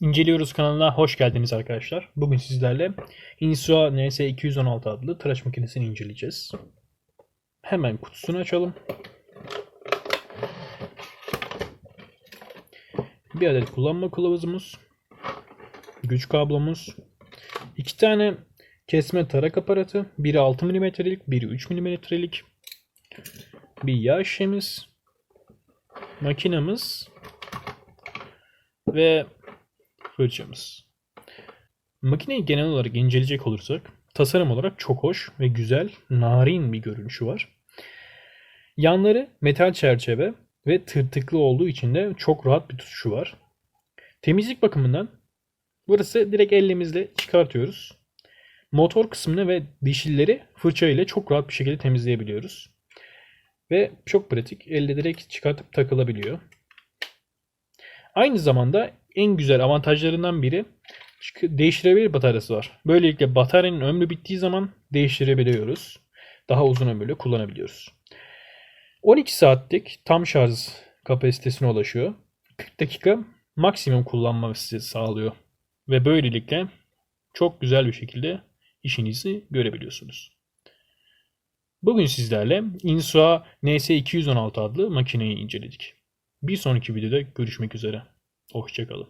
İnceliyoruz kanalına hoş geldiniz arkadaşlar. Bugün sizlerle Insua NS216 adlı tıraş makinesini inceleyeceğiz. Hemen kutusunu açalım. Bir adet kullanma kılavuzumuz. Güç kablomuz. iki tane kesme tarak aparatı. Biri 6 mm'lik, biri 3 mm'lik. Bir yağ şişemiz. Makinamız. Ve fırçamız. Makineyi genel olarak inceleyecek olursak tasarım olarak çok hoş ve güzel, narin bir görünüşü var. Yanları metal çerçeve ve tırtıklı olduğu için de çok rahat bir tutuşu var. Temizlik bakımından burası direkt elimizle çıkartıyoruz. Motor kısmını ve dişilleri fırça ile çok rahat bir şekilde temizleyebiliyoruz. Ve çok pratik. Elle direkt çıkartıp takılabiliyor. Aynı zamanda en güzel avantajlarından biri değiştirebilir bataryası var. Böylelikle bataryanın ömrü bittiği zaman değiştirebiliyoruz. Daha uzun ömürlü kullanabiliyoruz. 12 saatlik tam şarj kapasitesine ulaşıyor. 40 dakika maksimum kullanması sağlıyor. Ve böylelikle çok güzel bir şekilde işinizi görebiliyorsunuz. Bugün sizlerle Insua NS216 adlı makineyi inceledik. Bir sonraki videoda görüşmek üzere. Hoşçakalın.